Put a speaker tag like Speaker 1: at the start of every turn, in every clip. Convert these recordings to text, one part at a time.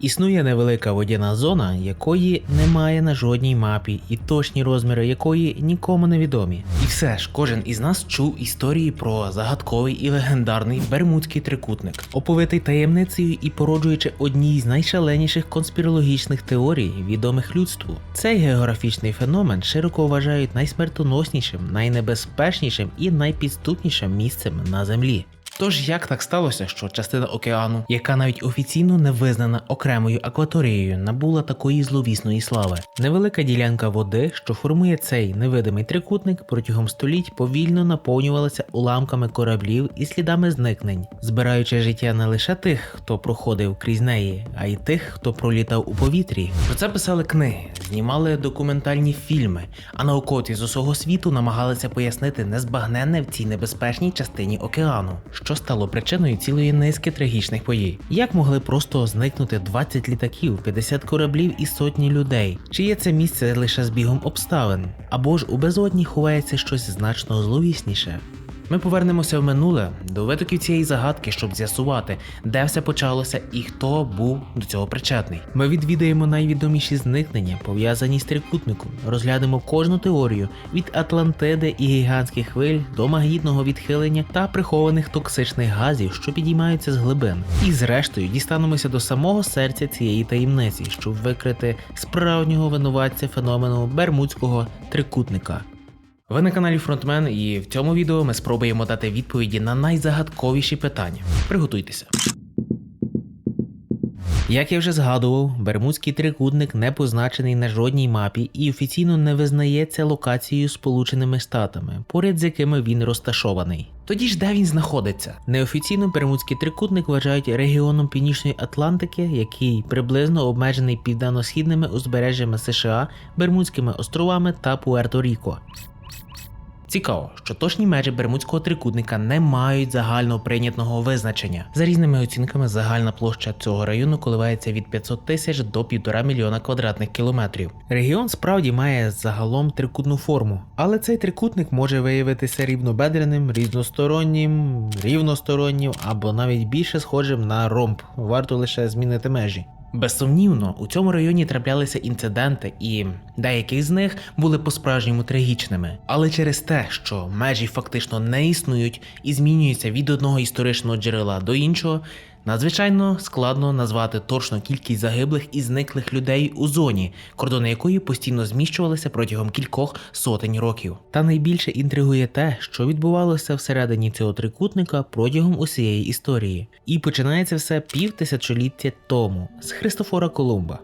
Speaker 1: Існує невелика водяна зона, якої немає на жодній мапі, і точні розміри якої нікому не відомі. І все ж, кожен із нас чув історії про загадковий і легендарний Бермудський трикутник, оповитий таємницею і породжуючи одній з найшаленіших конспірологічних теорій, відомих людству. Цей географічний феномен широко вважають найсмертоноснішим, найнебезпечнішим і найпідступнішим місцем на землі. Тож як так сталося, що частина океану, яка навіть офіційно не визнана окремою акваторією, набула такої зловісної слави? Невелика ділянка води, що формує цей невидимий трикутник, протягом століть повільно наповнювалася уламками кораблів і слідами зникнень, збираючи життя не лише тих, хто проходив крізь неї, а й тих, хто пролітав у повітрі. Про це писали книги, знімали документальні фільми, а науковці з усього світу намагалися пояснити незбагненне в цій небезпечній частині океану, що стало причиною цілої низки трагічних подій. Як могли просто зникнути 20 літаків, 50 кораблів і сотні людей? Чи є це місце лише збігом обставин? Або ж у безодні ховається щось значно зловісніше? Ми повернемося в минуле до витоків цієї загадки, щоб з'ясувати, де все почалося і хто був до цього причетний. Ми відвідаємо найвідоміші зникнення, пов'язані з трикутником, розглянемо кожну теорію від Атлантиди і гігантських хвиль до магнітного відхилення та прихованих токсичних газів, що підіймаються з глибин. І зрештою дістанемося до самого серця цієї таємниці, щоб викрити справжнього винуватця феномену Бермудського трикутника. Ви на каналі Фронтмен, і в цьому відео ми спробуємо дати відповіді на найзагадковіші питання. Приготуйтеся. Як я вже згадував, Бермудський трикутник не позначений на жодній мапі і офіційно не визнається локацією Сполученими Штатами, поряд з якими він розташований. Тоді ж де він знаходиться? Неофіційно Бермудський трикутник вважають регіоном Північної Атлантики, який приблизно обмежений південно-східними узбережжями США, Бермудськими островами та Пуерто-Ріко. Цікаво, що точні межі Бермудського трикутника не мають загально прийнятного визначення. За різними оцінками, загальна площа цього району коливається від 500 тисяч до 1,5 мільйона квадратних кілометрів. Регіон справді має загалом трикутну форму, але цей трикутник може виявитися рівнобедреним, різностороннім, рівностороннім або навіть більше схожим на ромб. Варто лише змінити межі. Безсумнівно, у цьому районі траплялися інциденти, і деякі з них були по-справжньому трагічними. Але через те, що межі фактично не існують і змінюються від одного історичного джерела до іншого, надзвичайно складно назвати точну кількість загиблих і зниклих людей у зоні, кордони якої постійно зміщувалися протягом кількох сотень років. Та найбільше інтригує те, що відбувалося всередині цього трикутника протягом усієї історії. І починається все пів тисячоліття тому з Христофора Колумба.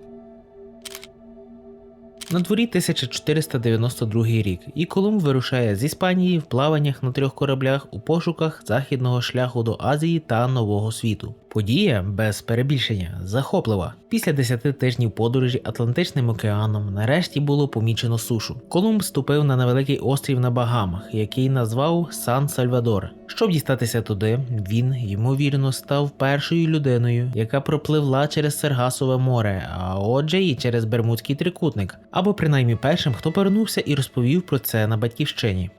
Speaker 1: На дворі 1492 рік, і Колумб вирушає з Іспанії в плаваннях на трьох кораблях у пошуках західного шляху до Азії та Нового світу. Подія без перебільшення захоплива. Після 10 тижнів подорожі Атлантичним океаном нарешті було помічено сушу. Колумб ступив на невеликий острів на Багамах, який назвав Сан Сальвадор. Щоб дістатися туди, він ймовірно став першою людиною, яка пропливла через Сергасове море, а отже і через Бермудський трикутник, або принаймні першим, хто повернувся і розповів про це на батьківщині.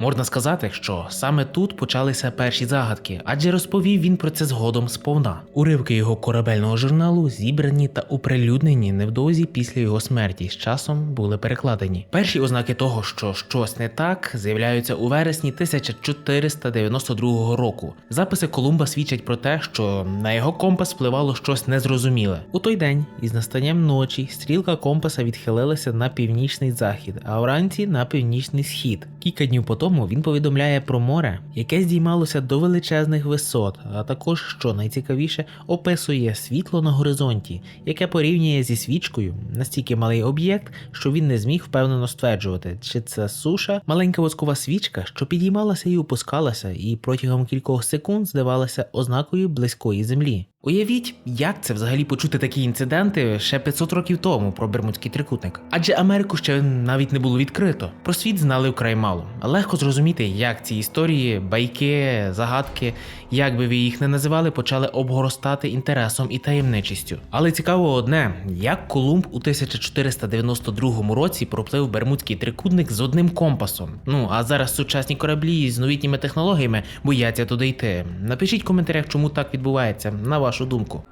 Speaker 1: Можна сказати, що саме тут почалися перші загадки, адже розповів він про це згодом сповна. Уривки його корабельного журналу зібрані та оприлюднені невдовзі після його смерті, з часом були перекладені. Перші ознаки того, що щось не так, з'являються у вересні 1492 року. Записи Колумба свідчать про те, що на його компас впливало щось незрозуміле. У той день, із настанням ночі, стрілка компаса відхилилася на північний захід, а вранці на північний схід. Кілька днів по тому він повідомляє про море, яке здіймалося до величезних висот, а також, що найцікавіше, описує світло на горизонті, яке порівнює зі свічкою настільки малий об'єкт, що він не зміг впевнено стверджувати, чи це суша, маленька воскова свічка, що підіймалася і опускалася, і протягом кількох секунд здавалася ознакою близької землі. Уявіть, як це взагалі почути такі інциденти ще 500 років тому про Бермудський трикутник. Адже Америку ще навіть не було відкрито. Про світ знали вкрай мало. Легко зрозуміти, як ці історії, байки, загадки, як би ви їх не називали, почали обгоростати інтересом і таємничістю. Але цікаво одне, як Колумб у 1492 році проплив Бермудський трикутник з одним компасом. Ну а зараз сучасні кораблі з новітніми технологіями бояться туди йти. Напишіть в коментарях, чому так відбувається, на вашу думку.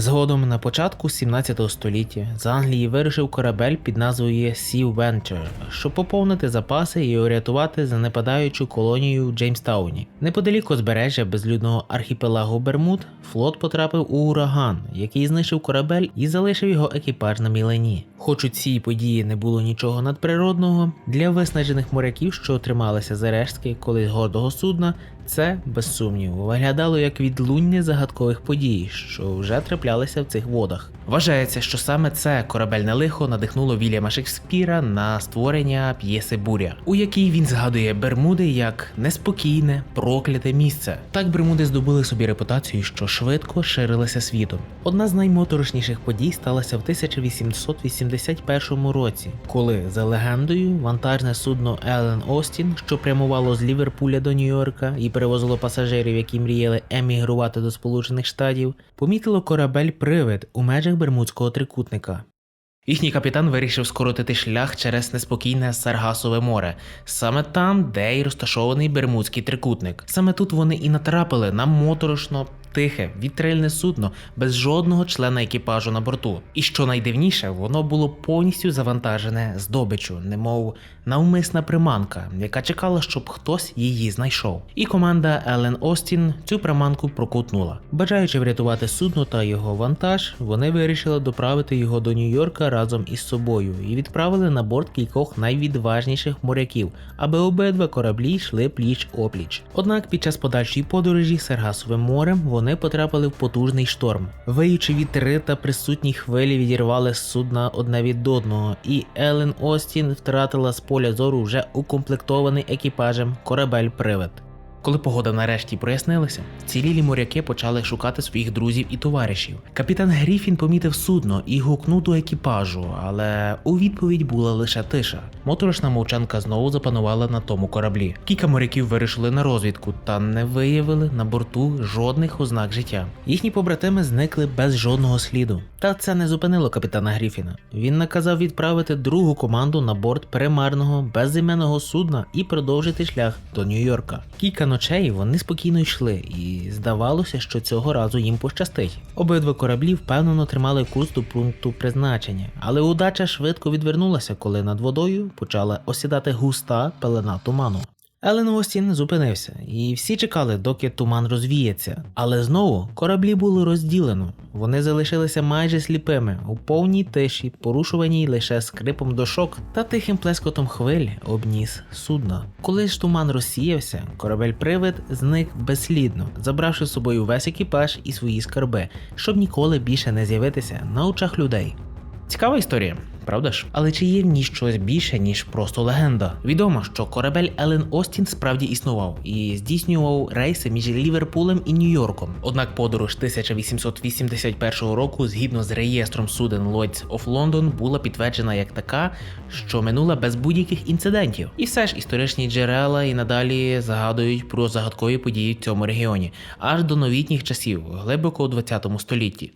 Speaker 1: Згодом на початку 17 століття з Англії вирушив корабель під назвою Sea Venture, щоб поповнити запаси і урятувати занепадаючу колонію в Джеймстауні. Неподалік узбережжя безлюдного архіпелагу Бермуд флот потрапив у ураган, який знищив корабель і залишив його екіпаж на мілені. Хоч у цій події не було нічого надприродного, для виснажених моряків, що трималися за рештки колись гордого судна, це, без сумніву, виглядало як відлуння загадкових подій, що вже траплялися в цих водах. Вважається, що саме це корабельне лихо надихнуло Вільяма Шекспіра на створення п'єси Буря, у якій він згадує Бермуди як неспокійне, прокляте місце. Так Бермуди здобули собі репутацію, що швидко ширилися світом. Одна з наймоторошніших подій сталася в 1881 році, коли за легендою вантажне судно Елен Остін, що прямувало з Ліверпуля до Нью-Йорка і перевозило пасажирів, які мріяли емігрувати до Сполучених Штатів, помітило корабель Привид у межах Бермудського трикутника. Їхній капітан вирішив скоротити шлях через неспокійне Саргасове море, саме там, де й розташований Бермудський трикутник. Саме тут вони і натрапили на моторошно. Тихе, вітрильне судно без жодного члена екіпажу на борту. І що найдивніше, воно було повністю завантажене здобичу, немов навмисна приманка, яка чекала, щоб хтось її знайшов. І команда Елен Остін цю приманку прокутнула. Бажаючи врятувати судно та його вантаж, вони вирішили доправити його до Нью-Йорка разом із собою і відправили на борт кількох найвідважніших моряків, аби обидва кораблі йшли пліч опліч. Однак під час подальшої подорожі Саргасовим морем вони потрапили в потужний шторм. Виючи вітри та присутні хвилі відірвали судна одне від одного, і Елен Остін втратила з поля зору вже укомплектований екіпажем корабель-привид. Коли погода нарешті прояснилася, цілілі моряки почали шукати своїх друзів і товаришів. Капітан Гріфін помітив судно і гукнув до екіпажу, але у відповідь була лише тиша. Моторошна мовчанка знову запанувала на тому кораблі. Кілька моряків вирішили на розвідку та не виявили на борту жодних ознак життя. Їхні побратими зникли без жодного сліду. Та це не зупинило капітана Гріфіна. Він наказав відправити другу команду на борт примарного безіменного судна і продовжити шлях до Нью-Йорка. Кілька ночей вони спокійно йшли, і здавалося, що цього разу їм пощастить. Обидва кораблі впевнено тримали курс до пункту призначення, але удача швидко відвернулася, коли над водою почала осідати густа пелена туману. Елен Остін зупинився, і всі чекали, доки туман розвіється. Але знову кораблі було розділено. Вони залишилися майже сліпими, у повній тиші, порушуваній лише скрипом дошок та тихим плескотом хвиль обніс судна. Коли ж туман розсіявся, корабель-привид зник безслідно, забравши з собою весь екіпаж і свої скарби, щоб ніколи більше не з'явитися на очах людей. Цікава історія, правда ж? Але чи є в ній щось більше, ніж просто легенда? Відомо, що корабель Елен Остін справді існував і здійснював рейси між Ліверпулем і Нью-Йорком. Однак подорож 1881 року, згідно з реєстром суден Lloyds of London, була підтверджена як така, що минула без будь-яких інцидентів. І все ж історичні джерела і надалі згадують про загадкові події в цьому регіоні, аж до новітніх часів, глибоко у 20 столітті.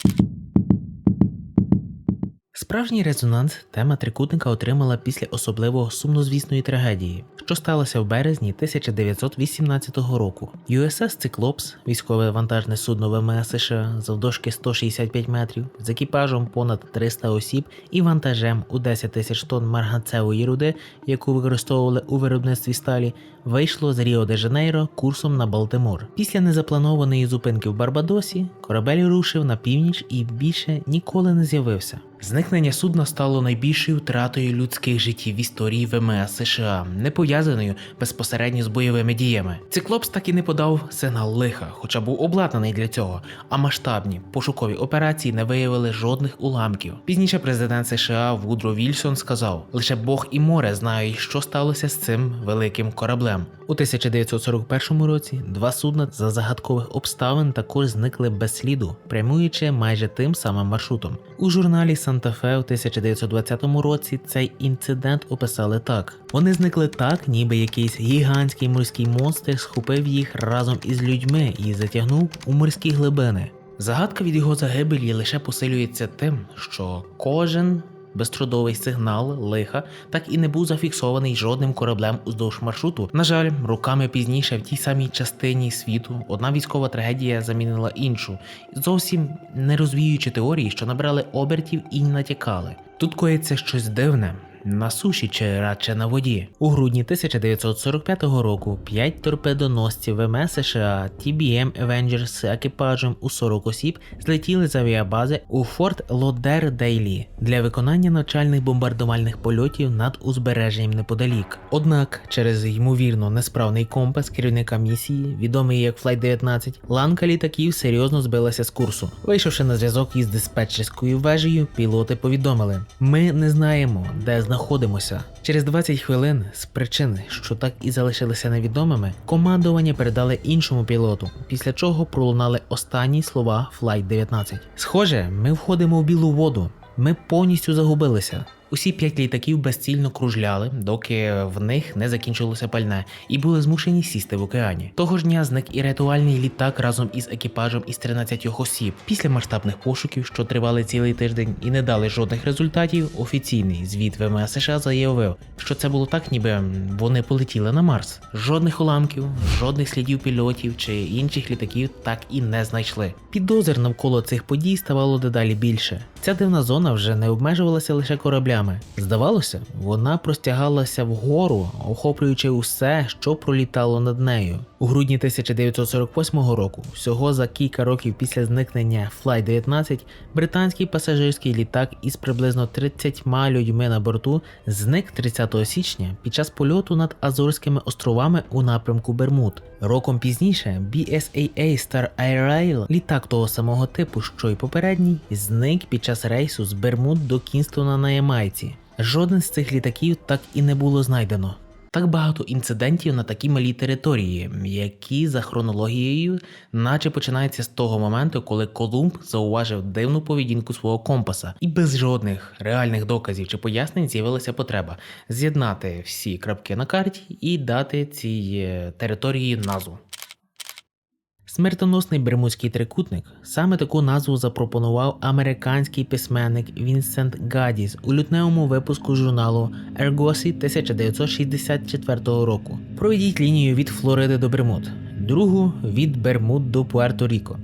Speaker 1: Справжній резонанс тема трикутника отримала після особливо сумнозвісної трагедії, що сталося в березні 1918 року. USS Cyclops, військове вантажне судно ВМС США завдовжки 165 метрів, з екіпажем понад 300 осіб і вантажем у 10 тисяч тонн марганцевої руди, яку використовували у виробництві сталі, вийшло з Ріо де Жанейро курсом на Балтимор. Після незапланованої зупинки в Барбадосі корабель рушив на північ і більше ніколи не з'явився. Зникнення судна стало найбільшою втратою людських життів в історії ВМС США, не пов'язаною безпосередньо з бойовими діями. Циклопс так і не подав сигнал лиха, хоча був обладнаний для цього, а масштабні пошукові операції не виявили жодних уламків. Пізніше президент США Вудро Вільсон сказав: лише Бог і море знають, що сталося з цим великим кораблем. У 1941 році два судна за загадкових обставин також зникли без сліду, прямуючи майже тим самим маршрутом. У журналі Санта-Фе у 1920 році цей інцидент описали так: вони зникли так, ніби якийсь гігантський морський монстр схопив їх разом із людьми і затягнув у морські глибини. Загадка від його загибелі лише посилюється тим, що кожен безтрудовий сигнал лиха так і не був зафіксований жодним кораблем уздовж маршруту. На жаль, роками пізніше в тій самій частині світу одна військова трагедія замінила іншу, зовсім не розвіюючи теорії, що набрали обертів і натякали. Тут коїться щось дивне. На суші чи радше на воді. У грудні 1945 року п'ять торпедоносців ВМС США TBM Avengers з екіпажем у 40 осіб злетіли з авіабази у Форт Лодердейлі для виконання навчальних бомбардувальних польотів над узбережжям неподалік. Однак, через ймовірно несправний компас керівника місії, відомий як Flight 19, ланка літаків серйозно збилася з курсу. Вийшовши на зв'язок із диспетчерською вежею, пілоти повідомили: ми не знаємо, де знаходимося. Через 20 хвилин, з причин, що так і залишилися невідомими, командування передали іншому пілоту, після чого пролунали останні слова Flight 19. Схоже, ми входимо в білу воду. Ми повністю загубилися. Усі п'ять літаків безцільно кружляли, доки в них не закінчилося пальне, і були змушені сісти в океані. Того ж дня зник і рятувальний літак разом із екіпажем із 13 осіб. Після масштабних пошуків, що тривали цілий тиждень і не дали жодних результатів, офіційний звіт ВМС США заявив, що це було так, ніби вони полетіли на Марс. Жодних уламків, жодних слідів пільотів чи інших літаків так і не знайшли. Підозр навколо цих подій ставало дедалі більше. Ця дивна зона вже не обмежувалася лише кораблями. Здавалося, вона простягалася вгору, охоплюючи усе, що пролітало над нею. У грудні 1948 року, всього за кілька років після зникнення Flight 19, британський пасажирський літак із приблизно 30 людьми на борту зник 30 січня під час польоту над Азорськими островами у напрямку Бермуд. Роком пізніше BSAA Star Air Rail, літак того самого типу, що й попередній, зник під час рейсу з Бермуд до Кінстона на Ямайці. Жоден з цих літаків так і не було знайдено. Так багато інцидентів на такій малій території, які за хронологією, наче починаються з того моменту, коли Колумб зауважив дивну поведінку свого компаса, і без жодних реальних доказів чи пояснень з'явилася потреба з'єднати всі крапки на карті і дати цій е, території назву. Смертоносний Бермудський трикутник саме таку назву запропонував американський письменник Вінсент Гадіс у лютневому випуску журналу Ergosi 1964 року. Проведіть лінію від Флориди до Бермуд, другу від Бермуд до Пуерто-Ріко.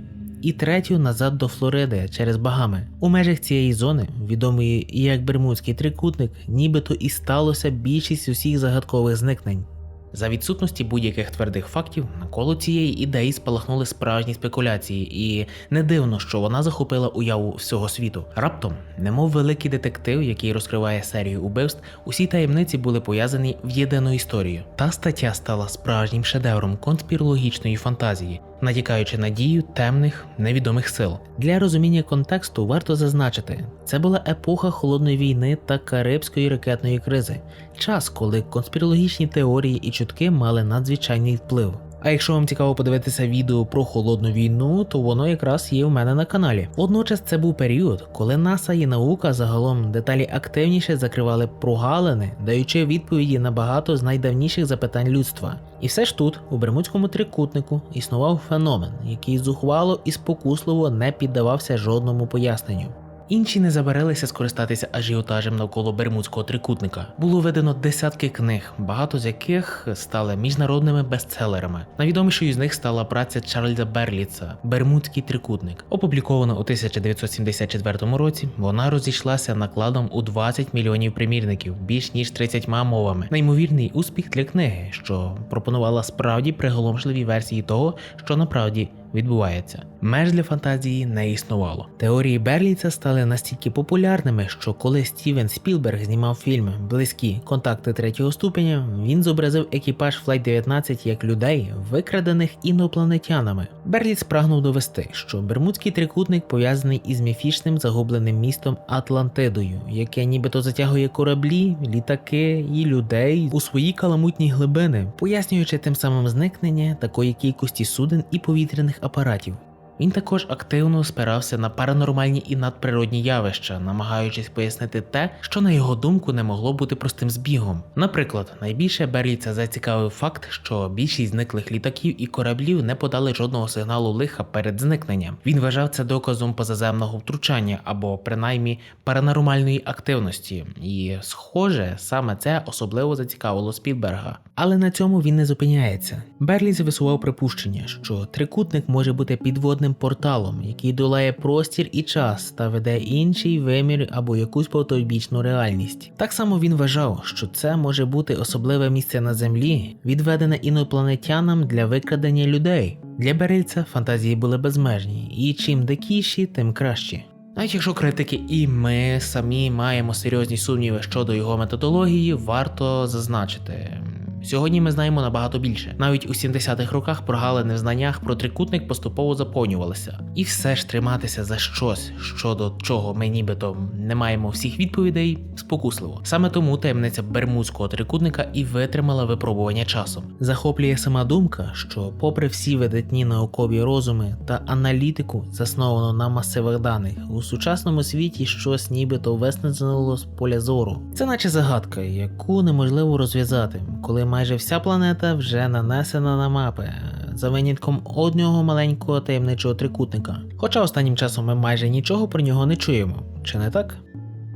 Speaker 1: І третю назад до Флориди через Багами. У межах цієї зони, відомої як Бермудський трикутник, нібито і сталося більшість усіх загадкових зникнень. За відсутності будь-яких твердих фактів навколо цієї ідеї спалахнули справжні спекуляції, і не дивно, що вона захопила уяву всього світу. Раптом, немов великий детектив, який розкриває серію убивств, усі таємниці були пов'язані в єдину історію. Та стаття стала справжнім шедевром конспірологічної фантазії, натякаючи на дію темних невідомих сил. Для розуміння контексту варто зазначити, це була епоха холодної війни та Карибської ракетної кризи, час, коли конспірологічні теорії і чутки мали надзвичайний вплив. А якщо вам цікаво подивитися відео про холодну війну, то воно якраз є в мене на каналі. Водночас це був період, коли НАСА і наука загалом деталі активніше закривали прогалини, даючи відповіді на багато з найдавніших запитань людства. І все ж тут, у Бермудському трикутнику, існував феномен, який зухвало і спокусливо не піддавався жодному поясненню. Інші не забарилися скористатися ажіотажем навколо Бермудського трикутника. Було видано десятки книг, багато з яких стали міжнародними бестселерами. Найвідомішою з них стала праця Чарльза Берліца Бермудський трикутник. Опублікована у 1974 році, вона розійшлася накладом у 20 мільйонів примірників, більш ніж 30 мовами. Неймовірний успіх для книги, що пропонувала справді приголомшливі версії того, що направді відбувається. Меж для фантазії не існувало. Теорії Берліца стали настільки популярними, що коли Стівен Спілберг знімав фільм Близькі контакти третього ступеня, він зобразив екіпаж Flight 19 як людей, викрадених інопланетянами. Берліц прагнув довести, що Бермудський трикутник пов'язаний із міфічним загубленим містом Атлантидою, яке нібито затягує кораблі, літаки і людей у свої каламутні глибини, пояснюючи тим самим зникнення такої кількості суден і повітряних апаратів. Він також активно спирався на паранормальні і надприродні явища, намагаючись пояснити те, що на його думку не могло бути простим збігом. Наприклад, найбільше Берліца зацікавив факт, що більшість зниклих літаків і кораблів не подали жодного сигналу лиха перед зникненням. Він вважав це доказом позаземного втручання або принаймні паранормальної активності, і, схоже, саме це особливо зацікавило Спілберга. Але на цьому він не зупиняється. Берліц висував припущення, що трикутник може бути підводним порталом, який долає простір і час та веде інший вимір або якусь потойбічну реальність. Так само він вважав, що це може бути особливе місце на землі, відведене інопланетянам для викрадення людей. Для Берильця фантазії були безмежні, і чим дикіші, тим кращі. Навіть якщо критики і ми самі маємо серйозні сумніви щодо його методології, варто зазначити. Сьогодні ми знаємо набагато більше. Навіть у 70-х роках прогалини в знаннях про трикутник поступово заповнювалися. І все ж триматися за щось, щодо чого ми нібито не маємо всіх відповідей, спокусливо. Саме тому таємниця Бермудського трикутника і витримала випробування часом. Захоплює сама думка, що, попри всі видатні наукові розуми та аналітику, засновану на масивах даних, у сучасному світі щось нібито виснажено з поля зору. Це наче загадка, яку неможливо розв'язати, коли майже вся планета вже нанесена на мапи, за винятком одного маленького таємничого трикутника. Хоча останнім часом ми майже нічого про нього не чуємо, чи не так?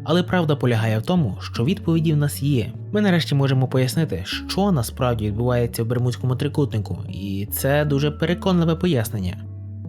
Speaker 1: Але правда полягає в тому, що відповіді в нас є. Ми нарешті можемо пояснити, що насправді відбувається в Бермудському трикутнику, і це дуже переконливе пояснення.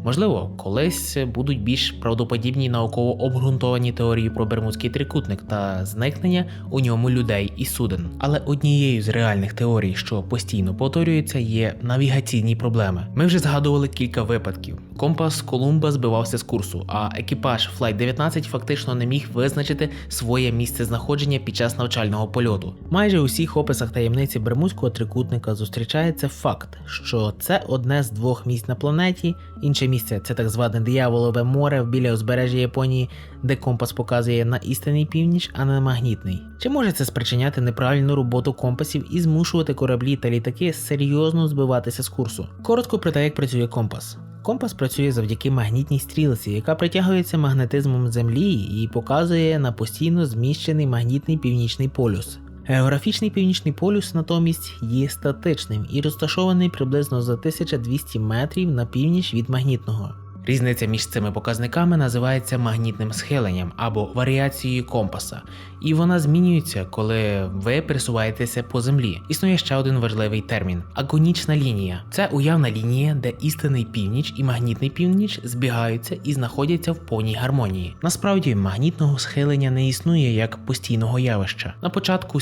Speaker 1: Можливо, колись будуть більш правдоподібні науково обґрунтовані теорії про Бермудський трикутник та зникнення у ньому людей і суден. Але однією з реальних теорій, що постійно повторюється, є навігаційні проблеми. Ми вже згадували кілька випадків. Компас Колумба збивався з курсу, а екіпаж Flight 19 фактично не міг визначити своє місце знаходження під час навчального польоту. Майже у всіх описах таємниці Бермудського трикутника зустрічається факт, що це одне з двох місць на планеті, інше місце це так зване дияволове море біля узбережжя Японії, де компас показує на істинний північ, а не на магнітний. Чи може це спричиняти неправильну роботу компасів і змушувати кораблі та літаки серйозно збиватися з курсу? Коротко про те, як працює компас. Компас працює завдяки магнітній стрілці, яка притягується магнетизмом Землі і показує на постійно зміщений магнітний північний полюс. Географічний північний полюс натомість є статичним і розташований приблизно за 1200 метрів на північ від магнітного. Різниця між цими показниками називається магнітним схиленням або варіацією компаса, і вона змінюється, коли ви пересуваєтеся по землі. Існує ще один важливий термін агонічна лінія. Це уявна лінія, де істинний північ і магнітний північ збігаються і знаходяться в повній гармонії. Насправді, магнітного схилення не існує як постійного явища. На початку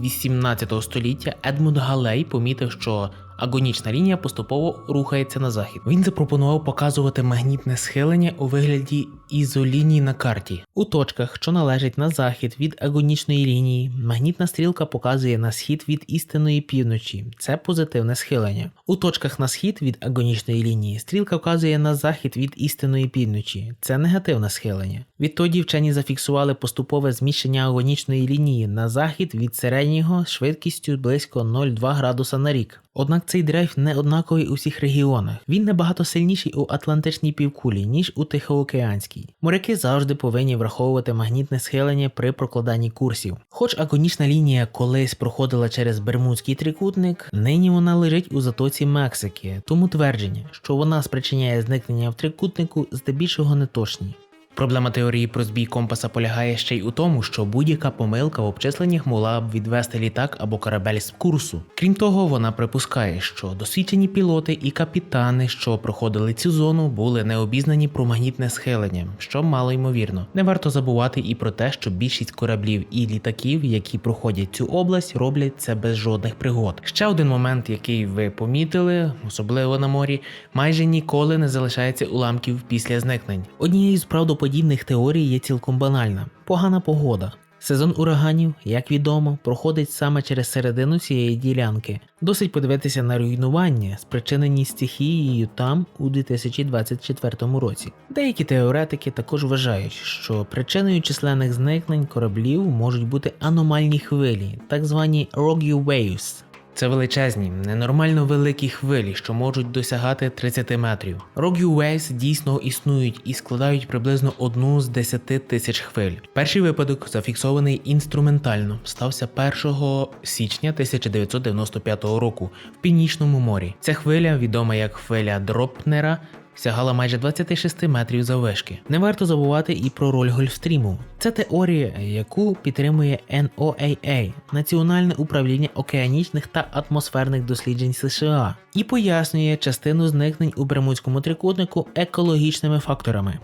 Speaker 1: 18 століття Едмунд Галей помітив, що агонічна лінія поступово рухається на захід. Він запропонував показувати магнітне схилення у вигляді ізолінії на карті. У точках, що належать на захід від агонічної лінії, магнітна стрілка показує на схід від істинної півночі. Це позитивне схилення. У точках на схід від агонічної лінії стрілка вказує на захід від істинної півночі. Це негативне схилення. Відтоді вчені зафіксували поступове зміщення агонічної лінії на захід від середнього швидкістю близько 0,2 градуса на рік. Однак цей дрейф не однаковий у всіх регіонах. Він набагато сильніший у Атлантичній півкулі, ніж у Тихоокеанській. Моряки завжди повинні враховувати магнітне схилення при прокладанні курсів. Хоч агонічна лінія колись проходила через Бермудський трикутник, нині вона лежить у затоці Мексики, тому твердження, що вона спричиняє зникнення в трикутнику, здебільшого неточні. Проблема теорії про збій компаса полягає ще й у тому, що будь-яка помилка в обчисленнях могла б відвести літак або корабель з курсу. Крім того, вона припускає, що досвідчені пілоти і капітани, що проходили цю зону, були не обізнані про магнітне схилення, що мало ймовірно. Не варто забувати і про те, що більшість кораблів і літаків, які проходять цю область, роблять це без жодних пригод. Ще один момент, який ви помітили, особливо на морі, майже ніколи не залишається уламків після зникнень. Однією з правдоподібних теорій є цілком банальна погана погода. Сезон ураганів, як відомо, проходить саме через середину цієї ділянки. Досить подивитися на руйнування, спричинені стихією там у 2024 році. Деякі теоретики також вважають, що причиною численних зникнень кораблів можуть бути аномальні хвилі, так звані rogue waves. Це величезні, ненормально великі хвилі, що можуть досягати 30 метрів. Rogue Waves дійсно існують і складають приблизно одну з 10 тисяч хвиль. Перший випадок, зафіксований інструментально, стався 1 січня 1995 року в Північному морі. Ця хвиля, відома як хвиля Дропнера, сягала майже 26 метрів заввишки. Не варто забувати і про роль Гольфстріму. Це теорія, яку підтримує NOAA – Національне управління океанічних та атмосферних досліджень США, і пояснює частину зникнень у Бермудському трикутнику екологічними факторами.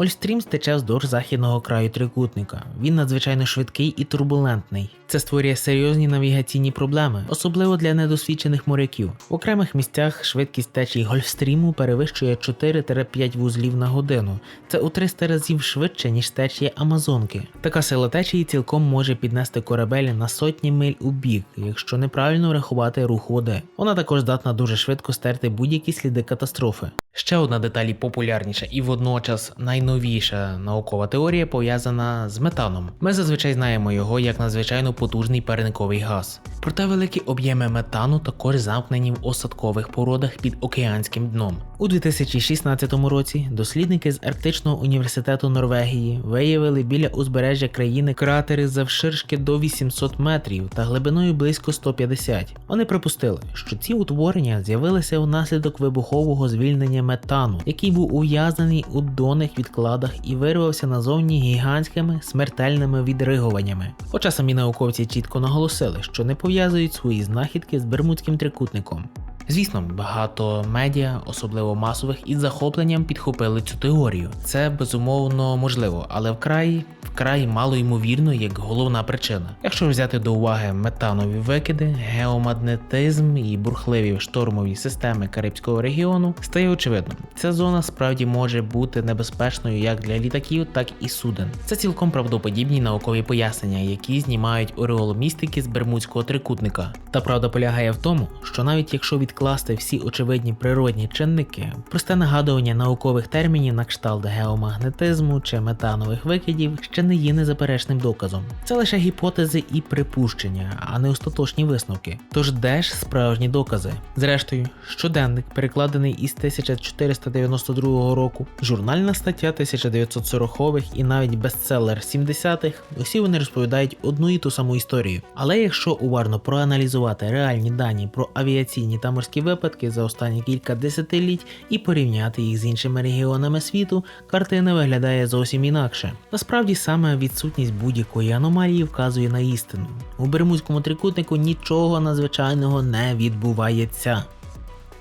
Speaker 1: Ольстрім стече вздовж західного краю трикутника. Він надзвичайно швидкий і турбулентний. Це створює серйозні навігаційні проблеми, особливо для недосвідчених моряків. В окремих місцях швидкість течії Гольфстріму перевищує 4-5 вузлів на годину. Це у 300 разів швидше, ніж течія Амазонки. Така сила течії цілком може піднести корабель на сотні миль у бік, якщо неправильно врахувати рух води. Вона також здатна дуже швидко стерти будь-які сліди катастрофи. Ще одна деталі популярніша і водночас найновіша наукова теорія пов'язана з метаном. Ми зазвичай знаємо його як надзвичайно потужний парниковий газ. Проте великі об'єми метану також замкнені в осадкових породах під океанським дном. У 2016 році дослідники з Арктичного університету Норвегії виявили біля узбережжя країни кратери завширшки до 800 метрів та глибиною близько 150. Вони припустили, що ці утворення з'явилися внаслідок вибухового звільнення метану, який був ув'язнений у донних відкладах і вирвався назовні гігантськими смертельними відригуваннями. Хоча самі науковці чітко наголосили, що не пов'язують свої знахідки з Бермудським трикутником. Звісно, багато медіа, особливо масових, із захопленням підхопили цю теорію. Це безумовно можливо, але вкрай вкрай мало ймовірно як головна причина. Якщо взяти до уваги метанові викиди, геомагнетизм і бурхливі штормові системи Карибського регіону, стає очевидно, ця зона справді може бути небезпечною як для літаків, так і суден. Це цілком правдоподібні наукові пояснення, які знімають ореол містики з Бермудського трикутника. Та правда полягає в тому, що навіть якщо відкласти всі очевидні природні чинники, просте нагадування наукових термінів на кшталт геомагнетизму чи метанових викидів ще не є незаперечним доказом. Це лише гіпотези і припущення, а не остаточні висновки. Тож де ж справжні докази? Зрештою, щоденник, перекладений із 1492 року, журнальна стаття 1940-х і навіть бестселер 70-х, усі вони розповідають одну і ту саму історію. Але якщо уважно проаналізувати реальні дані про авіаційні та морські випадки за останні кілька десятиліть і порівняти їх з іншими регіонами світу, картина виглядає зовсім інакше. Насправді саме відсутність будь-якої аномалії вказує на істину. У Бермудському трикутнику нічого надзвичайного не відбувається.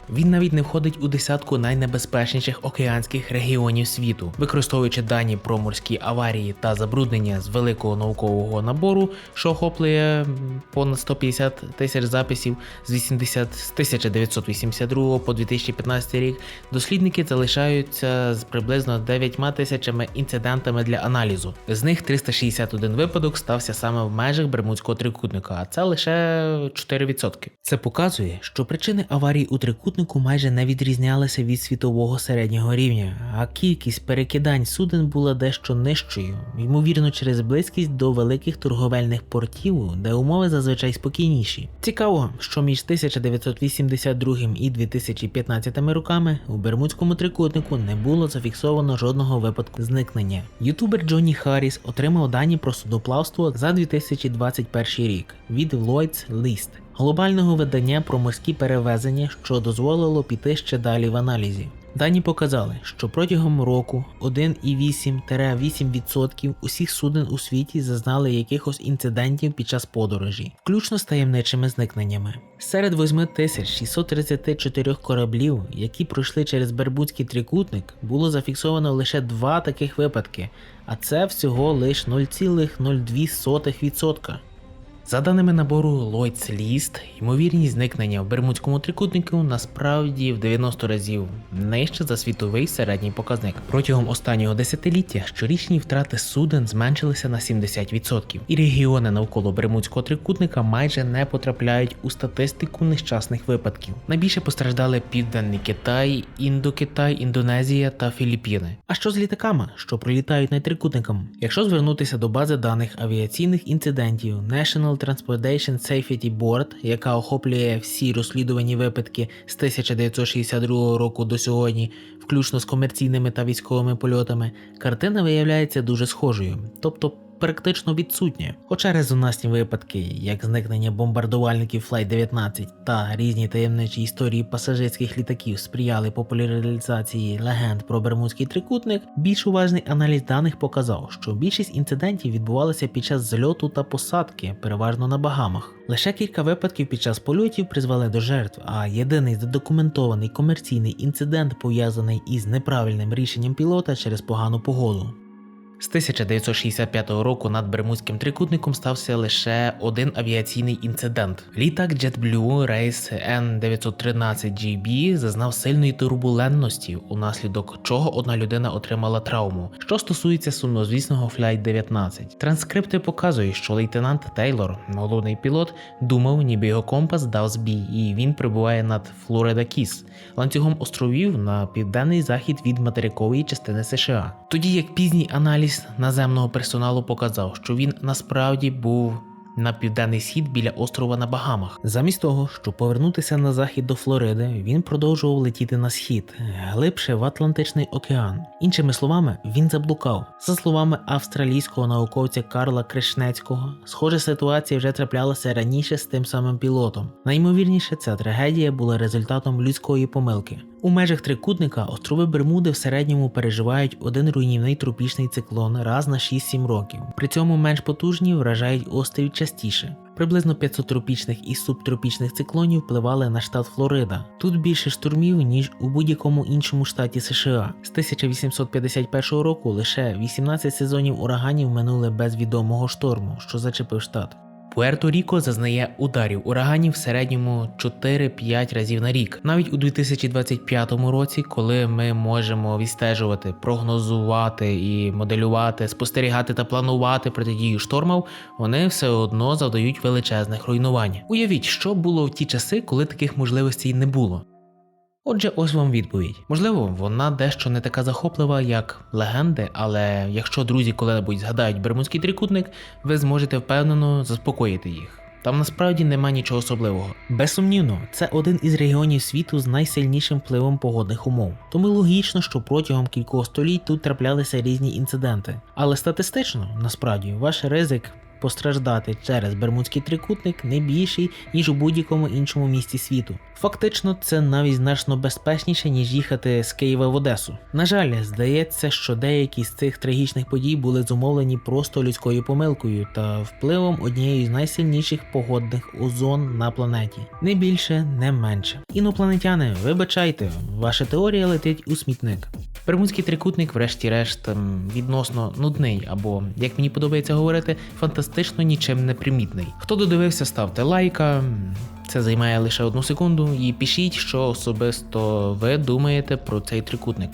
Speaker 1: Він навіть не входить у десятку найнебезпечніших океанських регіонів світу, використовуючи дані про морські аварії та забруднення з великого наукового набору, що охоплює понад 150 тисяч записів з 80 з 1982 по 2015 рік. Дослідники залишаються з приблизно 9 тисячами інцидентами для аналізу. З них 361 випадок стався саме в межах Бермудського трикутника, а це лише 4%. Це показує, що причини аварій у трикутнику майже не відрізнялися від світового середнього рівня, а кількість перекидань суден була дещо нижчою, ймовірно, через близькість до великих торговельних портів, де умови зазвичай спокійніші. Цікаво, що між 1982 і 2015 роками у Бермудському трикутнику не було зафіксовано жодного випадку зникнення. Ютубер Джонні Харріс отримав дані про судоплавство за 2021 рік від Lloyd's List глобального видання про морські перевезення, що дозволило піти ще далі в аналізі. Дані показали, що протягом року 1,8-8% усіх суден у світі зазнали якихось інцидентів під час подорожі, включно з таємничими зникненнями. Серед 8634 кораблів, які пройшли через Бермудський трикутник, було зафіксовано лише два таких випадки, а це всього лише 0,02%. За даними набору Lloyd's List, ймовірність зникнення в Бермудському трикутнику насправді в 90 разів нижче за світовий середній показник. Протягом останнього десятиліття щорічні втрати суден зменшилися на 70%, і регіони навколо Бермудського трикутника майже не потрапляють у статистику нещасних випадків. Найбільше постраждали Південний Китай, Індокитай, Індонезія та Філіппіни. А що з літаками, що пролітають над трикутником? Якщо звернутися до бази даних авіаційних інцидентів National International Transportation Safety Board, яка охоплює всі розслідувані випадки з 1962 року до сьогодні, включно з комерційними та військовими польотами, картина виявляється дуже схожою, тобто практично відсутня. Хоча резонансні випадки, як зникнення бомбардувальників Flight 19 та різні таємничі історії пасажирських літаків сприяли популяризації легенд про Бермудський трикутник, більш уважний аналіз даних показав, що більшість інцидентів відбувалися під час зльоту та посадки, переважно на Багамах. Лише кілька випадків під час польотів призвели до жертв, а єдиний задокументований комерційний інцидент пов'язаний із неправильним рішенням пілота через погану погоду. З 1965 року над Бермудським трикутником стався лише один авіаційний інцидент. Літак JetBlue рейс N913GB зазнав сильної турбулентності, унаслідок чого одна людина отримала травму. Що стосується сумнозвісного Flight 19, транскрипти показують, що лейтенант Тейлор, головний пілот, думав, ніби його компас дав збій, і він прибуває над Флорида Кіс, ланцюгом островів на південний захід від материкової частини США. Тоді як пізній аналіз наземного персоналу показав, що він насправді був на південний схід біля острова на Багамах. Замість того, щоб повернутися на захід до Флориди, він продовжував летіти на схід, глибше в Атлантичний океан. Іншими словами, він заблукав. За словами австралійського науковця Карла Кришнецького, схожа ситуація вже траплялася раніше з тим самим пілотом. Наймовірніше, ця трагедія була результатом людської помилки. У межах трикутника острови Бермуди в середньому переживають один руйнівний тропічний циклон раз на 6-7 років. При цьому менш потужні вражають острів частіше. Приблизно 500 тропічних і субтропічних циклонів впливали на штат Флорида. Тут більше штурмів, ніж у будь-якому іншому штаті США. З 1851 року лише 18 сезонів ураганів минули без відомого шторму, що зачепив штат. Пуерто-Ріко зазнає ударів ураганів в середньому 4-5 разів на рік. Навіть у 2025 році, коли ми можемо відстежувати, прогнозувати і моделювати, спостерігати та планувати протидію штормів, вони все одно завдають величезних руйнувань. Уявіть, що було в ті часи, коли таких можливостей не було. Отже, ось вам відповідь. Можливо, вона дещо не така захоплива, як легенди, але якщо друзі коли-небудь згадають Бермудський трикутник, ви зможете впевнено заспокоїти їх. Там насправді нема нічого особливого. Безсумнівно, це один із регіонів світу з найсильнішим впливом погодних умов. Тому логічно, що протягом кількох століть тут траплялися різні інциденти. Але статистично, насправді, ваш ризик постраждати через Бермудський трикутник не більший, ніж у будь-якому іншому місті світу. Фактично, це навіть значно безпечніше, ніж їхати з Києва в Одесу. На жаль, здається, що деякі з цих трагічних подій були зумовлені просто людською помилкою та впливом однієї з найсильніших погодних озон на планеті. Не більше, не менше. Інопланетяни, вибачайте, ваша теорія летить у смітник. Бермудський трикутник, врешті-решт, ем, відносно нудний, або, як мені подобається говорити, фантастично нічим не примітний. Хто додивився, ставте лайка. Це займає лише одну секунду, і пишіть, що особисто ви думаєте про цей трикутник.